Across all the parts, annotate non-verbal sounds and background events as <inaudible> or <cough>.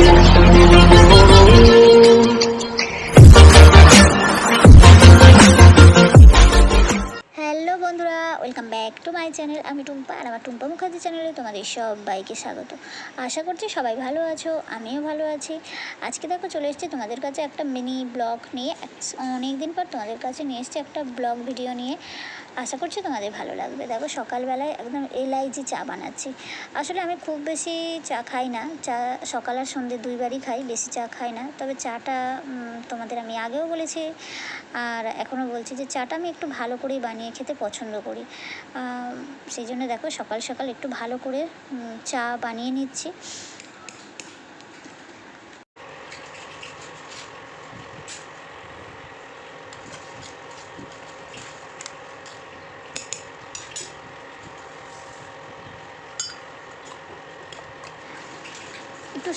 哦。ব্যাক to my channel আমি টুম্পা আর আমার টুম্পা মুখার্জি চ্যানেলে তোমাদের সবাইকে স্বাগত। আশা করছি সবাই ভালো আছো, আমিও ভালো আছি। আজকে দেখো চলে এসেছি তোমাদের কাছে একটা মিনি ব্লগ নিয়ে। অনেক দিন পর তোমাদের কাছে নিয়ে এসেছি একটা ব্লগ ভিডিও নিয়ে। আশা করছি তোমাদের ভালো লাগবে। দেখো সকালবেলায় একদম এলাইচি চা বানাচ্ছি। আসলে আমি খুব বেশি চা খাই না। চা সকাল আর সন্ধ্যে দুইবারই খাই, বেশি চা খাই না। তবে চাটা তোমাদের আমি আগেও বলেছি। আর এখনও বলছি যে চাটা আমি একটু ভালো করেই বানিয়ে খেতে পছন্দ করি। সেই জন্য দেখো সকাল সকাল একটু ভালো করে চা বানিয়ে নিচ্ছি।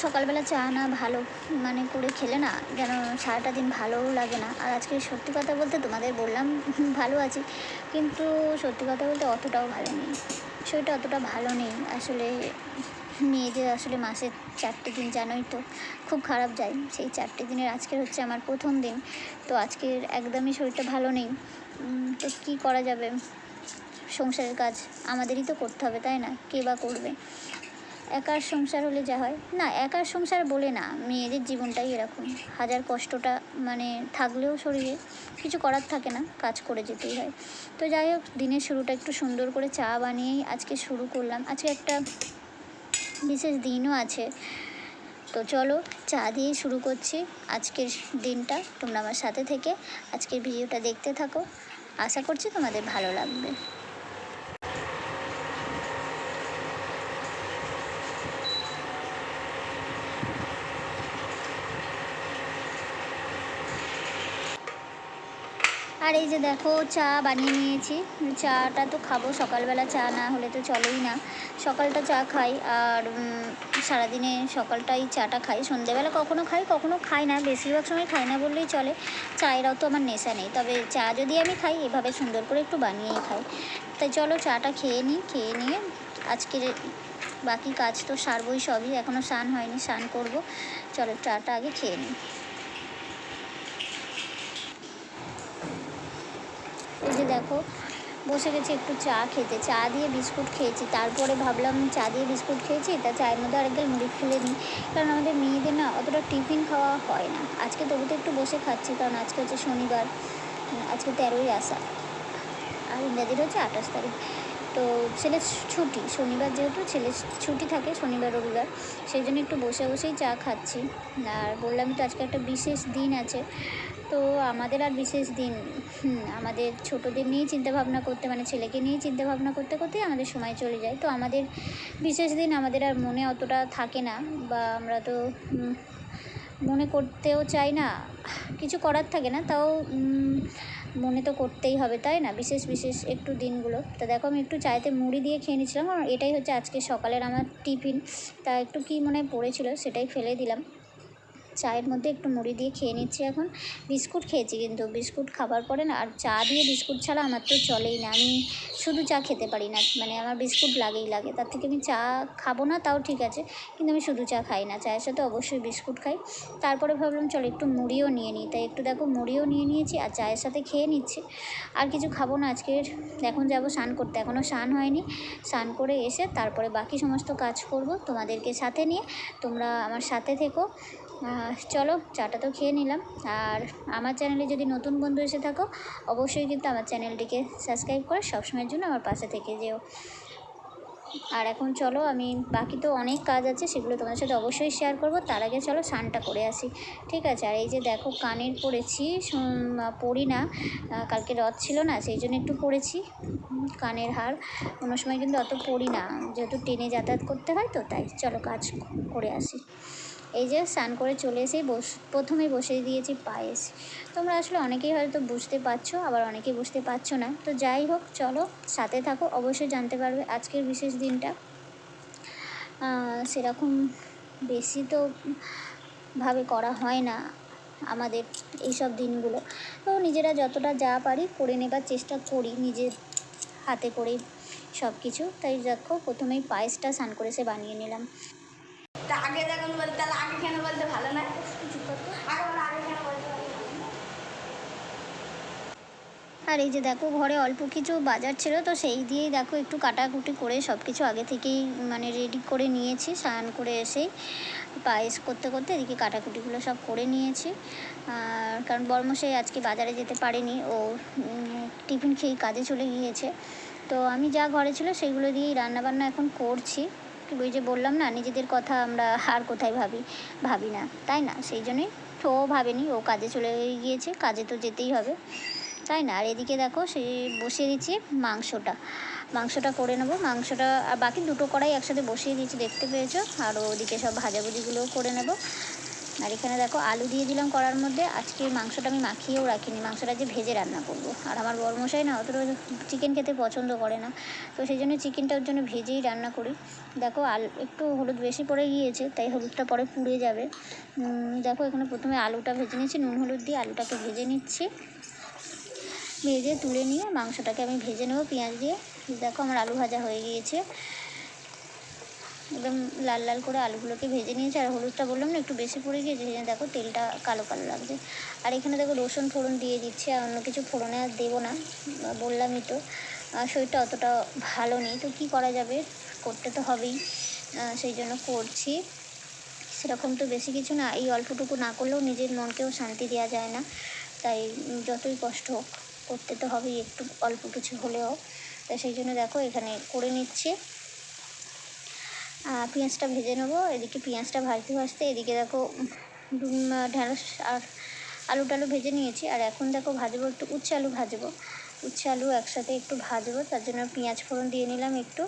সকালবেলা চা না ভালো মানে করে খেলে না যেন সারাটা দিন ভালোও লাগে না। আর আজকে সত্যি কথা বলতে তোমাদের বললাম, <laughs> ভালো আছি। কিন্তু সত্যি কথা বলতে অতটাও ভালো নেই। শরীরটা অতটা ভালো নেই। আসলে মেয়েদের আসলে মাসে চারটে দিন জানোই তো, খুব খারাপ যায়। সেই চারটে দিনের আজকের হচ্ছে আমার প্রথম দিন। তো আজকের একদমই শরীরটা ভালো নেই। তো কী করা যাবে? সংসারের কাজ আমাদেরই তো করতে হবে, তাই না? কে বা করবে? একার সংসার হলে যা হয়। না, একার সংসার বলে না, মেয়েদের জীবনটাই এরকম। হাজার কষ্টটা মানে থাকলেও শরীরে কিছু করার থাকে না, কাজ করে যেতেই হয়। তো যাই হোক, দিনের শুরুটা একটু সুন্দর করে চা বানিয়েই আজকে শুরু করলাম। আজকে একটা বিশেষ দিনও আছে। তো চলো, চা দিয়ে শুরু করছি আজকের দিনটা। তোমরা আমার সাথে থেকে আজকের ভিডিওটা দেখতে থাকো। আশা করছি তোমাদের ভালো লাগবে। আর এই যে দেখো চা বানিয়ে নিয়েছি। চাটা তো খাব, সকালবেলা চা না হলে তো চলেই না। সকালটা চা খাই আর সারাদিনে সকালটাই চাটা খাই। সন্ধেবেলা কখনো খাই কখনো খাই না। বেশিরভাগ সময় খাই না বললেই চলে। চায়েরও তো আমার নেশা নেই। তবে চা যদি আমি খাই, এভাবে সুন্দর করে একটু বানিয়েই খাই। তাই চলো চাটা খেয়ে নিই, খেয়ে নিয়ে আজকের বাকি কাজ তো সারবই সবই। এখনও স্নান হয়নি, স্নান করব। চলো চাটা আগে খেয়ে নিই। যে দেখো, বসে গেছি একটু চা খেতে। চা দিয়ে বিস্কুট খেয়েছি। তারপরে ভাবলাম চা দিয়ে বিস্কুট খেয়েছি, তা চায়ের মধ্যে আরেকগাল মুড়ি ফেলে নিই। কারণ আমাদের মেয়েদের না অতটা টিফিন খাওয়া হয় না। আজকে তবু তো একটু বসে খাচ্ছি, কারণ আজকে হচ্ছে শনিবার। আজকে তেরোই আসা আর ইংরাজির হচ্ছে আঠাশ তারিখ। তো ছেলের ছুটি, শনিবার যেহেতু ছেলের ছুটি থাকে, শনিবার, রবিবার। সেই জন্য একটু বসে বসেই চা খাচ্ছি। আর বললাম তো আজকে একটা বিশেষ দিন আছে। তো আমাদের আর বিশেষ দিন আমাদের ছোটোদের নিয়েই চিন্তাভাবনা করতে মানে ছেলেকে নিয়েই চিন্তাভাবনা করতে, করতেই আমাদের সময় চলে যায়। তো আমাদের বিশেষ দিন আমাদের আর মনে অতটা থাকে না বা আমরা তো মনে করতেও চাই না। কিছু করার থাকে না, তাও মনে তো করতেই হবে, তাই না? বিশেষ বিশেষ একটু দিনগুলো। তা দেখো, আমি একটু চাইতে মুড়ি দিয়ে খেয়ে নিয়েছিলাম। এটাই হচ্ছে আজকে সকালের আমার টিফিন। তা একটু কি মনে পড়েছিল সেটাই ফেলে দিলাম। চায়ের মধ্যে একটু মুড়ি দিয়ে খেয়ে নিচ্ছি এখন। বিস্কুট খেয়েছি কিন্তু, বিস্কুট খাবার পরে না, আর চা দিয়ে বিস্কুট ছাড়া আমার তো চলেই না। আমি শুধু চা খেতে পারি না মানে আমার বিস্কুট লাগেই লাগে। তার থেকে আমি চা খাব না, তাও ঠিক আছে, কিন্তু আমি শুধু চা খাই না। চায়ের সাথে অবশ্যই বিস্কুট খাই। তারপরে ভাবলাম, চলো একটু মুড়িও নিয়ে নিই। তাই একটু দেখো, মুড়িও নিয়ে নিয়েছি আর চায়ের সাথে খেয়ে নিচ্ছি। আর কিছু খাব না আজকের এখন যাব স্নান করতে। এখনও স্নান হয়নি। স্নান করে এসে তারপরে বাকি সমস্ত কাজ করব তোমাদেরকে সাথে নিয়ে। তোমরা আমার সাথে থেকো। চলো চাটা তো খেয়ে নিলাম। আর আমার চ্যানেলে যদি নতুন বন্ধু এসে থাকো অবশ্যই কিন্তু আমার চ্যানেলটিকে সাবস্ক্রাইব করে সবসময়ের জন্য আমার পাশে থেকে যেও। আর এখন চলো আমি বাকি তো অনেক কাজ আছে সেগুলো তোমাদের সাথে অবশ্যই শেয়ার করব। তার আগে চলো স্নানটা করে আসি। ঠিক আছে আর এই যে দেখো কানের শুন- পরি না কালকে রথ ছিল না সেই জন্য একটু উম, কানের হার। কোনো সময় কিন্তু অত পরি না যেহেতু ট্রেনে যাতায়াত করতে হয় তো তাই চলো কাজ করে আসি। এই যে স্নান করে চলে এসেই বস, প্রথমে বসিয়ে দিয়েছি পায়েস। তোমরা আসলে অনেকেই হয়তো বুঝতে পারছ, আবার অনেকেই বুঝতে পারছ না। তো যাই হোক, চলো সাথে থাকো, অবশ্যই জানতে পারবে আজকের বিশেষ দিনটা। সেরকম বেশি তো ভাবে করা হয় না আমাদের এইসব দিনগুলো। তো নিজেরা যতটা যা পারি করে নেবার চেষ্টা করি নিজের হাতে করেই সব কিছু তাই দেখো, প্রথমেই পায়েসটা স্নান করে সে বানিয়ে নিলাম। আগে যখন বলতে, তাহলে আগে কেন বলতে ভালো না? আর এই যে দেখো, ঘরে অল্প কিছু বাজার ছিল, তো সেই দিয়েই দেখো একটু কাটাকুটি করে সব কিছু আগে থেকেই মানে রেডি করে নিয়েছি, স্নান করে এসেই পায়েস করতে করতে এদিকে কাটাকুটিগুলো সব করে নিয়েছি। আর কারণ বর্মশাই আজকে বাজারে যেতে পারেনি, ও টিফিন খেয়ে কাজে চলে গিয়েছে। তো আমি যা ঘরে ছিল, সেগুলো দিয়েই রান্নাবান্না এখন করছি। ওই যে বললাম না, নিজেদের কথা আমরা আর কোথায় ভাবি ভাবি না, তাই না? সেই জন্যই ও ভাবেনি, ও কাজে চলে গিয়েছে, কাজে তো যেতেই হবে, তাই না? আর এদিকে দেখো সে বসিয়ে দিচ্ছি মাংসটা মাংসটা করে নেব, মাংসটা আর বাকি দুটো কড়াই একসাথে বসিয়ে দিয়েছি, দেখতে পেয়েছ? আর ওদিকে সব ভাজাভুজিগুলোও করে নেব আর এখানে দেখো আলু দিয়ে দিলাম কড়ার মধ্যে। আজকে মাংসটা আমি মাখিয়েও রাখিনি, মাংসটা যে ভেজে রান্না করব। আর আমার বরমশাই না অতটা চিকেন খেতে পছন্দ করে না। তো সেই জন্য চিকেনটা ওর জন্য ভেজেই রান্না করি। দেখো আলু, একটু হলুদ বেশি পড়ে গিয়েছে, তাই হলুদটা পরে পুড়ে যাবে। দেখো এখানে প্রথমে আলুটা ভেজে নিচ্ছি নুন, হলুদ দিয়ে আলুটাকে ভেজে নিচ্ছি। ভেজে তুলে নিয়ে মাংসটাকে আমি ভেজে নেব পেঁয়াজ দিয়ে। দেখো আমার আলু ভাজা হয়ে গিয়েছে। একদম লাল লাল করে আলুগুলোকে ভেজে নিয়েছি আর হলুদটা বললাম না, একটু বেশি পড়ে গিয়েছে জন্য দেখো তেলটা কালো কালো লাগছে। আর এখানে দেখো রসুন ফোড়ন দিয়ে দিচ্ছি আর অন্য কিছু ফোড়নে আর দেবো না, বললামই তো। শরীরটা অতটা ভালো নেই, তো কী করা যাবে? করতে তো হবেই সেই জন্য করছি। সেরকম তো বেশি কিছু না, এই অল্পটুকু না করলেও নিজের মনকেও শান্তি দেওয়া যায় না। তাই যতই কষ্ট হোক, করতে তো হবেই, একটু অল্প কিছু হলেও। তাই সেই জন্য দেখো এখানে করে নিচ্ছি। পেঁয়াজটা ভেজে নেব এদিকে পেঁয়াজটা ভাজতে ভাজতে এদিকে দেখো উম, ঢ্যাঁড়স আর আলু টালু ভেজে নিয়েছি আর এখন দেখো ভাজবো একটু উচ্ছে আলু ভাজবো। উচ্ছে আলু একসাথে একটু ভাজবো তার জন্য পেঁয়াজ ফোড়ন দিয়ে নিলাম একটু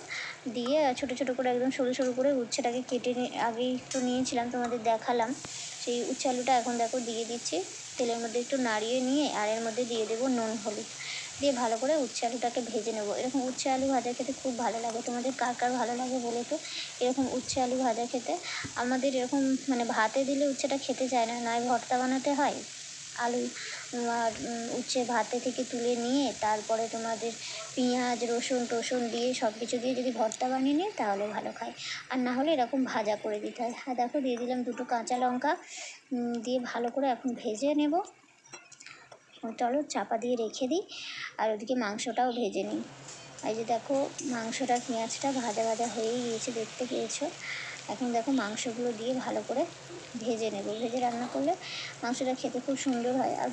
দিয়ে ছোটো ছোটো করে একদম সরু সরু করে উচ্ছেটাকে কেটে আগেই একটু নিয়েছিলাম তোমাদের দেখালাম। সেই উচ্ছে আলুটা এখন দেখো দিয়ে দিচ্ছি তেলের মধ্যে একটু নাড়িয়ে নিয়ে আর এর মধ্যে দিয়ে দেবো নুন হলুদ। দিয়ে ভালো করে উচ্ছে আলুটাকে ভেজে নেব। এরকম উচ্ছে আলু ভাজা খেতে খুব ভালো লাগে। তোমাদের কার কার ভালো লাগে বলে তো? এরকম উচ্ছে আলু ভাজা খেতে। আমাদের এরকম মানে ভাতে দিলে উচ্ছেটা খেতে চায় না। নয় ভর্তা বানাতে হয়। আলু আর উচ্ছে ভাতে থেকে তুলে নিয়ে তারপরে তোমাদের পেঁয়াজ, রসুন টসুন দিয়ে সব কিছু দিয়ে যদি ভর্তা বানিয়ে নিয়ে তাহলে ভালো খায়। আর না হলে এরকম ভাজা করে দিতে হয়। আর দেখো দিয়ে দিলাম দুটো কাঁচা লঙ্কা। দিয়ে ভালো করে এখন ভেজে নেব। চলো চাপা দিয়ে রেখে দিই, আর ওদিকে মাংসটাও ভেজে নিই। এই যে দেখো মাংসটার পেঁয়াজটা ভাজা ভাজা হয়েই গিয়েছে, দেখতে পেয়েছ? এখন দেখো মাংসগুলো দিয়ে ভালো করে ভেজে নেব। ভেজে রান্না করলে মাংসটা খেতে খুব সুন্দর হয়। আর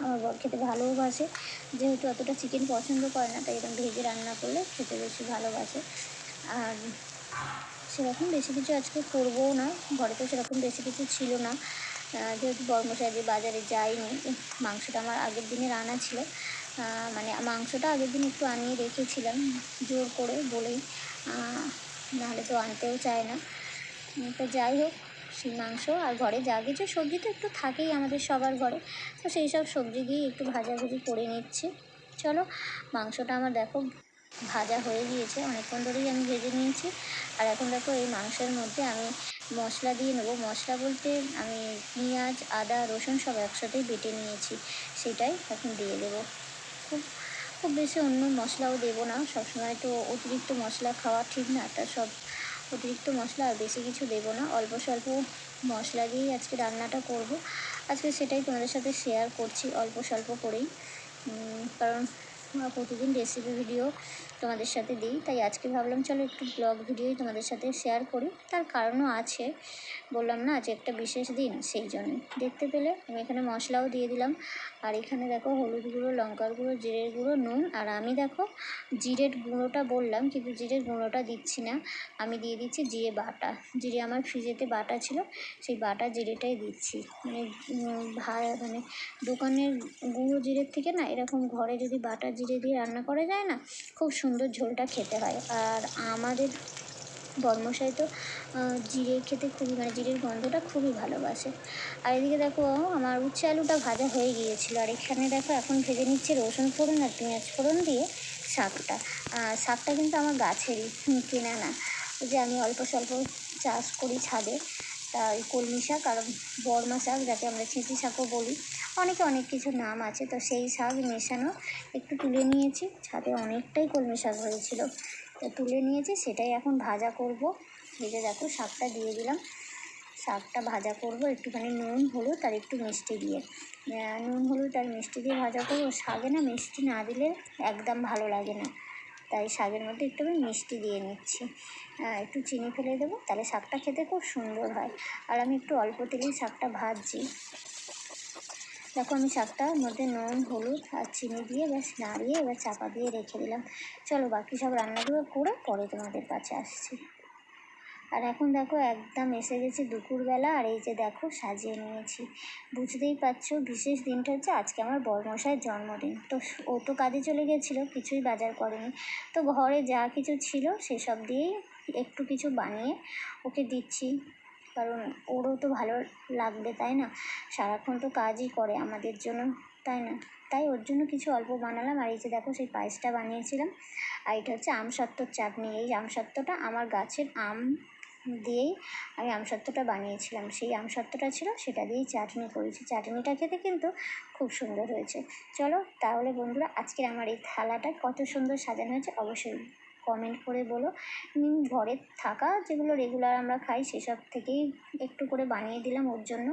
আমার বর খেতে ভালোবাসে, যেহেতু অতটা চিকেন পছন্দ করে না, তাই এরকম ভেজে রান্না করলে খেতে বেশি ভালোবাসে। আর সেরকম বেশি কিছু আজকে করবও না, ঘরে তো সেরকম বেশি কিছু ছিল না। যেহেতু বর্মশাই যে বাজারে যায়নি মাংসটা আমার আগের দিনে রান্না ছিল। মানে মাংসটা আগের দিন একটু আনিয়ে রেখেছিলাম, জোর করে বলেই নাহলে তো আনতেও চায় না। তো যাই হোক, সেই মাংস আর ঘরে যা কিছু, সবজি তো একটু থাকেই আমাদের সবার ঘরে। তো সেই সব সবজি দিয়ে একটু ভাজাভুজি করে নিচ্ছি। চলো, মাংসটা আমার দেখো। ভাজা হয়ে গিয়েছে। অনেকক্ষণ ধরেই আমি ভেজে নিয়েছি। আর এখন দেখো এই মাংসের মধ্যে আমি মশলা দিয়ে নেব। মশলা বলতে আমি পেঁয়াজ, আদা, রসুন সব একসাথেই বেটে নিয়েছি। সেটাই এখন দিয়ে দেবো। খুব খুব বেশি অন্য মশলাও দেবো না। সবসময় তো অতিরিক্ত মশলা খাওয়া ঠিক না। তা সব অতিরিক্ত মশলা আর বেশি কিছু দেবো না। অল্প স্বল্প মশলা দিয়েই আজকে রান্নাটা করব। আজকে সেটাই তোমাদের সাথে শেয়ার করছি অল্প স্বল্প করেই। কারণ, প্রতিদিন রেসিপি ভিডিও তোমাদের সাথে দিই। তাই আজকে ভাবলাম চলো একটু ব্লগ ভিডিওই তোমাদের সাথে শেয়ার করি। তার কারণও আছে। বললাম না আজ একটা বিশেষ দিন, সেই জন্য। দেখতে পেলে আমি এখানে মশলাও দিয়ে দিলাম। আর এখানে দেখো হলুদ গুঁড়ো, লঙ্কার গুঁড়ো, জিরের গুঁড়ো, নুন। আর আমি দেখো জিরের গুঁড়োটা বললাম, কিন্তু জিরের গুঁড়োটা দিচ্ছি না। আমি দিয়ে দিচ্ছি জিরে বাটা। জিরে আমার ফ্রিজেতে বাটা ছিল, সেই বাটা জিরেটাই দিচ্ছি। মানে ভা মানে দোকানের গুঁড়ো জিরের থেকে না, এরকম ঘরে যদি বাটা জিরে দিয়ে রান্না করা যায় না, খুব সুন্দর ঝোলটা খেতে হয়। আর আমাদের বর্মশাই তো জিরে খেতে খুবই মানে জিরের গন্ধটা খুবই ভালোবাসে। আর এদিকে দেখো, আমার উচ্ছে আলুটা ভাজা হয়ে গিয়েছিল। আর এখানে দেখো, এখন ভেজে নিচ্ছে রসুন ফোড়ন আর পেঁয়াজ ফোড়ন দিয়ে শাকটা। শাকটা কিন্তু আমার গাছেরই কেনা না। যে আমি অল্প স্বল্প চাষ করি ছাদে। তা ওই কলমি শাক আর বর্মা শাক যাকে আমরা ছিঁচি শাকও বলি। অনেকে অনেক কিছু নাম আছে, তো সেই শাক মেশানো একটু তুলে নিয়েছি। ছাদে অনেকটাই কলমি শাক হয়েছিল, তো তুলে নিয়েছি, সেটাই এখন ভাজা করব। ভেজে দেখো, শাকটা দিয়ে দিলাম। শাকটা ভাজা করব, একটুখানি নুন, হলুদ আর একটু মিষ্টি দিয়ে। নুন, হলুদ আর মিষ্টি দিয়ে ভাজা করব। শাকে না মিষ্টি না দিলে একদম ভালো লাগে না। তাই শাকের মধ্যে একটু আমি মিষ্টি দিয়ে নিচ্ছি। একটু চিনি ফেলে দেবো, তাহলে শাকটা খেতে খুব সুন্দর হয়। আর আমি একটু অল্প তেলেই শাকটা ভাজছি। দেখো আমি শাকটার মধ্যে নুন, হলুদ আর চিনি দিয়ে ব্যাস নাড়িয়ে এবার চাপা দিয়ে রেখে দিলাম। চলো বাকি সব রান্নাগুলো করে পরে তোমাদের কাছে আসছি। আর এখন দেখো একদম এসে গেছে দুপুরবেলা, আর এই যে দেখো সাজিয়ে নিয়েছি। বুঝতেই পারছ, বিশেষ দিনটা হচ্ছে আজকে আমার বড়মশাইয়ের জন্মদিন। তো ও তো কাজে চলে গেছিল, কিছুই বাজার করেনি। তো ঘরে যা কিছু ছিল সেসব দিয়েই একটু কিছু বানিয়ে ওকে দিচ্ছি। কারণ ওরও তো ভালো লাগবে, তাই না? সারাক্ষণ তো কাজই করে আমাদের জন্য, তাই না? তাই ওর জন্য কিছু অল্প বানালাম। আর এই যে দেখো সেই পায়েসটা বানিয়েছিলাম। আর এটা হচ্ছে আমসত্ত্বর চাটনি। এই আমসত্ত্বটা আমার গাছের আম দিয়েই আমি আমসত্ত্বটা বানিয়েছিলাম। সেই আমসত্ত্বটা ছিল, সেটা দিয়েই চাটনি করেছি। চাটনিটা খেতে কিন্তু খুব সুন্দর হয়েছে। চলো তাহলে বন্ধুরা, আজকের আমার এই থালাটা কত সুন্দর সাজানো হয়েছে, অবশ্যই কমেন্ট করে বলো। ঘরে থাকা যেগুলো রেগুলার আমরা খাই, সেসব থেকেই একটু করে বানিয়ে দিলাম ওর জন্য।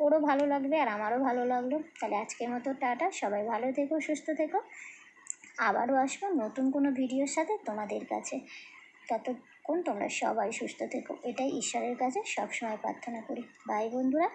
ওরও ভালো লাগবে আর আমারও ভালো লাগল। তাহলে আজকের মতো টাটা, সবাই ভালো থেকো, সুস্থ থেকো। আবারও আসব নতুন কোনো ভিডিওর সাথে তোমাদের কাছে। ততক্ষণ তোমরা সবাই সুস্থ থেকো। এটাই ঈশ্বরের কাছে সবসময় প্রার্থনা করি। বাই বন্ধুরা।